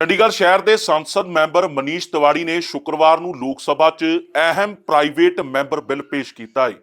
ਚੰਡੀਗੜ੍ਹ ਸ਼ਹਿਰ ਦੇ ਸੰਸਦ ਮੈਂਬਰ ਮਨੀਸ਼ ਤਿਵਾੜੀ ਨੇ ਸ਼ੁੱਕਰਵਾਰ ਨੂੰ ਲੋਕ ਸਭਾ 'ਚ ਅਹਿਮ ਪ੍ਰਾਈਵੇਟ ਮੈਂਬਰ ਬਿੱਲ ਪੇਸ਼ ਕੀਤਾ ਹੈ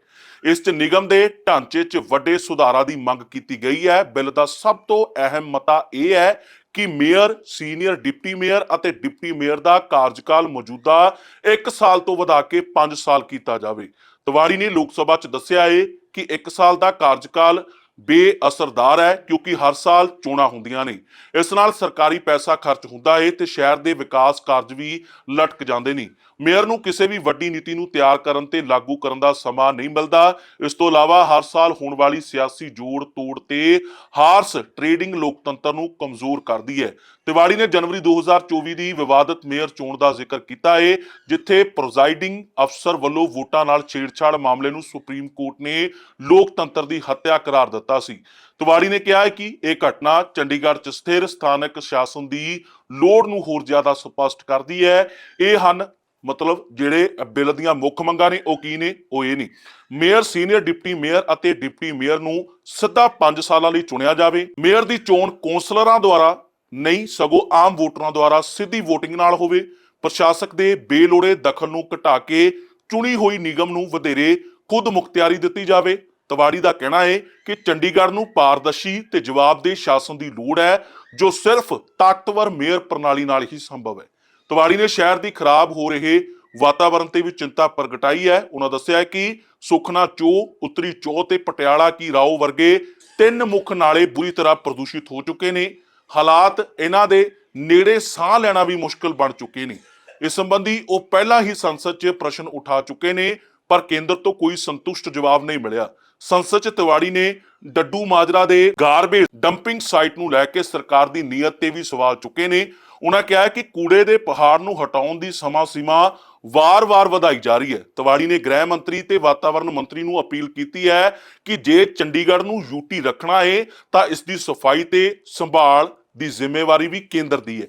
ਇਸ 'ਚ ਨਿਗਮ ਦੇ ਢਾਂਚੇ 'ਚ ਵੱਡੇ ਸੁਧਾਰਾਂ ਦੀ ਮੰਗ ਕੀਤੀ ਗਈ ਹੈ। ਬਿੱਲ ਦਾ ਸਭ ਤੋਂ ਅਹਿਮ ਮਤਾ ਇਹ ਹੈ ਕਿ ਮੇਅਰ, ਸੀਨੀਅਰ ਡਿਪਟੀ ਮੇਅਰ ਅਤੇ ਡਿਪਟੀ ਮੇਅਰ ਦਾ ਕਾਰਜਕਾਲ ਮੌਜੂਦਾ 1 ਸਾਲ ਤੋਂ ਵਧਾ ਕੇ 5 ਸਾਲ ਕੀਤਾ ਜਾਵੇ। ਤਿਵਾੜੀ ਨੇ ਲੋਕ ਸਭਾ 'ਚ ਦੱਸਿਆ ਹੈ ਕਿ 1 ਸਾਲ ਦਾ ਕਾਰਜਕਾਲ ਬੇਅਸਰਦਾਰ ਹੈ ਕਿਉਂਕਿ ਹਰ ਸਾਲ ਚੋਣਾਂ ਹੁੰਦੀਆਂ ਨੇ। ਇਸ ਨਾਲ ਸਰਕਾਰੀ ਪੈਸਾ ਖਰਚ ਹੁੰਦਾ ਹੈ ਤੇ ਸ਼ਹਿਰ ਦੇ ਵਿਕਾਸ ਕਾਰਜ ਵੀ ਲਟਕ ਜਾਂਦੇ ਨੇ। ਮੇਅਰ ਨੂੰ ਕਿਸੇ ਵੀ ਵੱਡੀ ਨੀਤੀ ਨੂੰ ਤਿਆਰ ਕਰਨ ਤੇ ਲਾਗੂ ਕਰਨ ਦਾ ਸਮਾਂ ਨਹੀਂ ਮਿਲਦਾ। ਇਸ ਤੋਂ ਇਲਾਵਾ ਹਰ ਸਾਲ ਹੋਣ ਵਾਲੀ ਸਿਆਸੀ ਜੋੜ ਤੋੜ ਤੇ ਹਾਰਸ ਟ੍ਰੇਡਿੰਗ ਲੋਕਤੰਤਰ ਨੂੰ ਕਮਜ਼ੋਰ ਕਰਦੀ ਹੈ। ਤਿਵਾੜੀ ਨੇ ਜਨਵਰੀ 2024 ਦੀ ਵਿਵਾਦਤ ਮੇਅਰ ਚੋਣ ਦਾ ਜ਼ਿਕਰ ਕੀਤਾ ਹੈ ਜਿੱਥੇ ਪ੍ਰੋਜਾਈਡਿੰਗ ਅਫਸਰ ਵੱਲੋਂ ਵੋਟਾਂ ਨਾਲ ਛੇੜਛਾੜ ਮਾਮਲੇ ਨੂੰ ਸੁਪਰੀਮ ਕੋਰਟ ਨੇ ਲੋਕਤੰਤਰ ਦੀ ਹੱਤਿਆ ਕਰਾਰ ਦਿੱਤਾ ਸੀ। ਤਿਵਾੜੀ ਨੇ ਕਿਹਾ ਹੈ ਕਿ ਇਹ ਘਟਨਾ ਚੰਡੀਗੜ੍ਹ 'ਚ ਸਥਿਰ ਸਥਾਨਕ ਸ਼ਾਸਨ ਦੀ ਲੋੜ ਨੂੰ ਹੋਰ ਜ਼ਿਆਦਾ ਸਪਸ਼ਟ ਕਰਦੀ ਹੈ। ਇਹ ਹਨ ਮਤਲਬ ਜਿਹੜੇ ਬਿੱਲ ਦੀਆਂ ਮੁੱਖ ਮੰਗਾਂ ਨੇ ਉਹ ਕੀ ਨੇ? ਉਹ ਇਹ ਨਹੀਂ ਮੇਅਰ, ਸੀਨੀਅਰ ਡਿਪਟੀ ਮੇਅਰ ਅਤੇ ਡਿਪਟੀ ਮੇਅਰ ਨੂੰ ਸਿੱਧਾ 5 ਸਾਲਾਂ ਲਈ ਚੁਣਿਆ ਜਾਵੇ। ਮੇਅਰ ਦੀ ਚੋਣ ਕੌਂਸਲਰਾਂ ਦੁਆਰਾ ਨਹੀਂ, ਸਗੋਂ ਆਮ ਵੋਟਰਾਂ ਦੁਆਰਾ ਸਿੱਧੀ VOTING ਨਾਲ ਹੋਵੇ। ਪ੍ਰਸ਼ਾਸਕ ਦੇ ਬੇਲੋੜੇ ਦਖਲ ਨੂੰ ਘਟਾ ਕੇ ਚੁਣੀ ਹੋਈ ਨਿਗਮ ਨੂੰ ਵਧੇਰੇ ਖੁਦ ਮੁਖਤਿਆਰੀ ਦਿੱਤੀ ਜਾਵੇ। ਤਵਾੜੀ ਦਾ ਕਹਿਣਾ ਹੈ ਕਿ ਚੰਡੀਗੜ੍ਹ ਨੂੰ ਪਾਰਦਰਸ਼ੀ ਤੇ ਜਵਾਬਦੇਹ ਸ਼ਾਸਨ ਦੀ ਲੋੜ ਹੈ, ਜੋ ਸਿਰਫ ਤਾਕਤਵਰ ਮੇਅਰ ਪ੍ਰਣਾਲੀ ਨਾਲ ਹੀ ਸੰਭਵ ਹੈ। ਤਵਾੜੀ ਨੇ ਸ਼ਹਿਰ ਦੀ ਖਰਾਬ ਹੋ ਰਹੇ ਵਾਤਾਵਰਣ ਤੇ ਵੀ ਚਿੰਤਾ ਪ੍ਰਗਟਾਈ ਹੈ। ਉਹਨਾਂ ਦੱਸਿਆ ਕਿ ਸੁਖਨਾ ਚੋ ਉੱਤਰੀ ਚੋ ਤੇ ਪਟਿਆਲਾ ਕੀ ਰਾਓ ਵਰਗੇ ਤਿੰਨ ਮੁੱਖ ਨਾਲੇ ਬੁਰੀ ਤਰ੍ਹਾਂ ਪ੍ਰਦੂਸ਼ਿਤ ਹੋ ਚੁੱਕੇ ਨੇ। ਹਾਲਾਤ ਇਹਨਾਂ ਦੇ ਨੇੜੇ ਸਾਹ ਲੈਣਾ ਵੀ ਮੁਸ਼ਕਲ ਬਣ ਚੁੱਕੇ ਨੇ। ਇਸ ਸੰਬੰਧੀ ਉਹ ਪਹਿਲਾਂ ਹੀ ਸੰਸਦ 'ਚ ਪ੍ਰਸ਼ਨ ਉਠਾ ਚੁੱਕੇ ਨੇ, ਪਰ ਕੇਂਦਰ ਤੋਂ ਕੋਈ ਸੰਤੁਸ਼ਟ ਜਵਾਬ ਨਹੀਂ ਮਿਲਿਆ। ਸੰਸਦ 'ਚ ਤਿਵਾੜੀ ਨੇ ਡੱਡੂ ਮਾਜਰਾ ਦੇ ਗਾਰਬੇਜ ਡੰਪਿੰਗ ਸਾਈਟ ਨੂੰ ਲੈ ਕੇ ਸਰਕਾਰ ਦੀ ਨੀਅਤ ਤੇ ਵੀ ਸਵਾਲ ਚੁੱਕੇ ਨੇ। ਉਹਨਾਂ ਕਿਹਾ ਕਿ ਕੂੜੇ ਦੇ ਪਹਾੜ ਨੂੰ ਹਟਾਉਣ ਦੀ ਸਮਾਂ ਸੀਮਾ ਵਾਰ-ਵਾਰ ਵਧਾਈ ਜਾ ਰਹੀ ਹੈ। ਤਿਵਾੜੀ ਨੇ ਗ੍ਰਹਿ ਮੰਤਰੀ ਤੇ ਵਾਤਾਵਰਣ ਮੰਤਰੀ ਨੂੰ ਅਪੀਲ ਕੀਤੀ ਹੈ ਕਿ ਜੇ ਚੰਡੀਗੜ੍ਹ ਨੂੰ ਯੂਟੀ ਰੱਖਣਾ ਹੈ ਤਾਂ ਇਸ ਦੀ ਸਫ਼ਾਈ ਤੇ ਸੰਭਾਲ ਦੀ ਜ਼ਿੰਮੇਵਾਰੀ ਵੀ ਕੇਂਦਰ ਦੀ ਹੈ